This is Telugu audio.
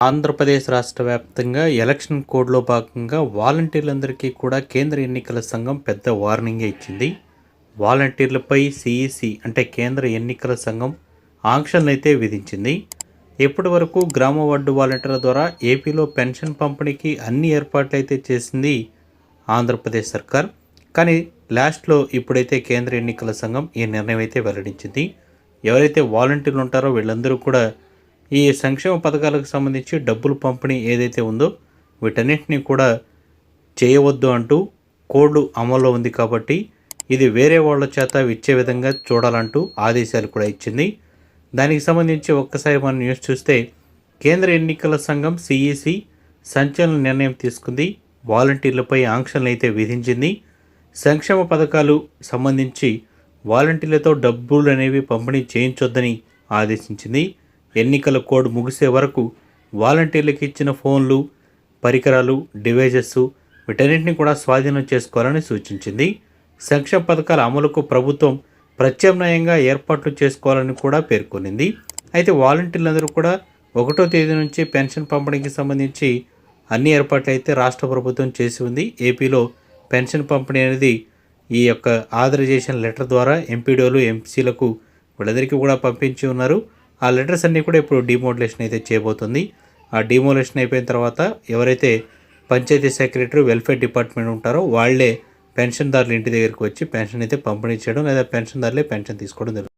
ఆంధ్రప్రదేశ్ రాష్ట్ర వ్యాప్తంగా ఎలక్షన్ కోడ్లో భాగంగా వాలంటీర్లందరికీ కూడా కేంద్ర ఎన్నికల సంఘం పెద్ద వార్నింగే ఇచ్చింది. వాలంటీర్లపై సిఈసి అంటే కేంద్ర ఎన్నికల సంఘం ఆంక్షలనైతే విధించింది. ఇప్పటి వరకు గ్రామ వార్డు వాలంటీర్ల ద్వారా ఏపీలో పెన్షన్ పంపిణీకి అన్ని ఏర్పాట్లు అయితే చేసింది ఆంధ్రప్రదేశ్ సర్కార్. కానీ లాస్ట్లో ఇప్పుడైతే కేంద్ర ఎన్నికల సంఘం ఈ నిర్ణయం అయితే వెల్లడించింది. ఎవరైతే వాలంటీర్లు ఉంటారో వీళ్ళందరూ కూడా ఈ సంక్షేమ పథకాలకు సంబంధించి డబ్బులు పంపిణీ ఏదైతే ఉందో వీటన్నిటిని కూడా చేయవద్దు అంటూ కోడ్ అమల్లో ఉంది కాబట్టి ఇది వేరే వాళ్ళ చేత ఇచ్చే విధంగా చూడాలంటూ ఆదేశాలు కూడా ఇచ్చింది. దానికి సంబంధించి ఒక్కసారి మనం న్యూస్ చూస్తే కేంద్ర ఎన్నికల సంఘం సిఈసి సంచలన నిర్ణయం తీసుకుంది. వాలంటీర్లపై ఆంక్షలను అయితే విధించింది. సంక్షేమ పథకాలు సంబంధించి వాలంటీర్లతో డబ్బులు అనేవి పంపిణీ చేయించొద్దని ఆదేశించింది. ఎన్నికల కోడ్ ముగిసే వరకు వాలంటీర్లకు ఇచ్చిన ఫోన్లు పరికరాలు డివైజెస్ వీటన్నింటినీ కూడా స్వాధీనం చేసుకోవాలని సూచించింది. సంక్షేమ పథకాల అమలుకు ప్రభుత్వం ప్రత్యామ్నాయంగా ఏర్పాట్లు చేసుకోవాలని కూడా పేర్కొనింది. అయితే వాలంటీర్లందరూ కూడా ఒకటో తేదీ నుంచి పెన్షన్ పంపిణీకి సంబంధించి అన్ని ఏర్పాట్లు అయితే రాష్ట్ర ప్రభుత్వం చేసి ఉంది. ఏపీలో పెన్షన్ పంపిణీ అనేది ఈ యొక్క ఆథరైజేషన్ లెటర్ ద్వారా ఎంపీడీఓలు ఎంసీలకు వీళ్ళందరికీ కూడా పంపించి ఉన్నారు. ఆ లెటర్స్ అన్నీ కూడా ఇప్పుడు డిమోడలేషన్ అయితే చేయబోతుంది. ఆ డిమోలేషన్ అయిపోయిన తర్వాత ఎవరైతే పంచాయతీ సెక్రటరీ వెల్ఫేర్ డిపార్ట్మెంట్ ఉంటారో వాళ్ళే పెన్షన్దారులు ఇంటి దగ్గరికి వచ్చి పెన్షన్ అయితే పంపిణీ చేయడం లేదా పెన్షన్దారులే పెన్షన్ తీసుకోవడం జరుగుతుంది.